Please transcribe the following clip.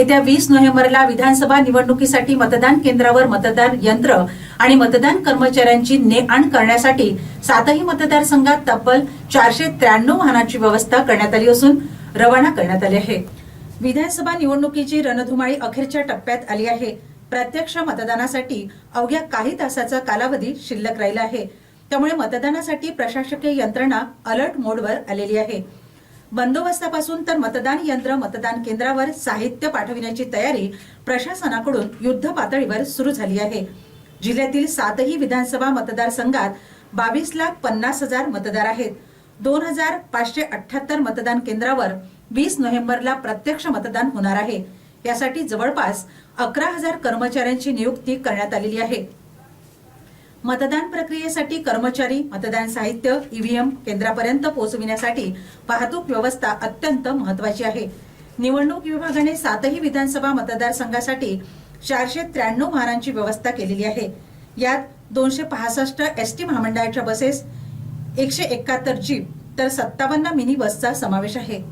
येत्या वीस नोव्हेंबरला विधानसभा निवडणुकीसाठी मतदान केंद्रावर मतदान यंत्र आणि मतदान कर्मचाऱ्यांची ने आण करण्यासाठी सातही मतदारसंघात तब्बल चारशे त्र्याण्णव वाहनाची व्यवस्था करण्यात आली असून रवाना करण्यात आली आहे. विधानसभा निवडणुकीची रणधुमाळी अखेरच्या टप्प्यात आली आहे. प्रत्यक्ष मतदानासाठी अवघ्या काही तासाचा कालावधी शिल्लक राहिला आहे. त्यामुळे मतदानासाठी प्रशासकीय यंत्रणा अलर्ट मोडवर आलेली आहे. बंदोबस्तापासून तर मतदान यंत्र मतदान केंद्रावर साहित्य पाठविण्याची तयारी प्रशासनाकडून युद्ध पातळीवर सुरू झाली आहे. जिल्ह्यातील सातही विधानसभा मतदारसंघात बावीस लाख पन्नास हजार मतदार आहेत. दोन हजार पाचशे अठ्याहत्तर मतदान केंद्रावर वीस नोव्हेंबरला प्रत्यक्ष मतदान होणार आहे. यासाठी जवळपास अकरा हजार कर्मचाऱ्यांची नियुक्ती करण्यात आलेली आहे. मतदान प्रक्रियेसाठी कर्मचारी मतदान साहित्य ईव्हीएम केंद्रापर्यंत पोहोचविण्यासाठी वाहतूक व्यवस्था अत्यंत महत्वाची आहे. निवडणूक विभागाने सातही विधानसभा मतदारसंघासाठी चारशे त्र्याण्णव वाहनांची व्यवस्था केलेली आहे. यात दोनशे पासष्ट एस टी महामंडळाच्या बसेस एकशे एकाहत्तर जीप तर सत्तावन्न मिनी बसचा समावेश आहे.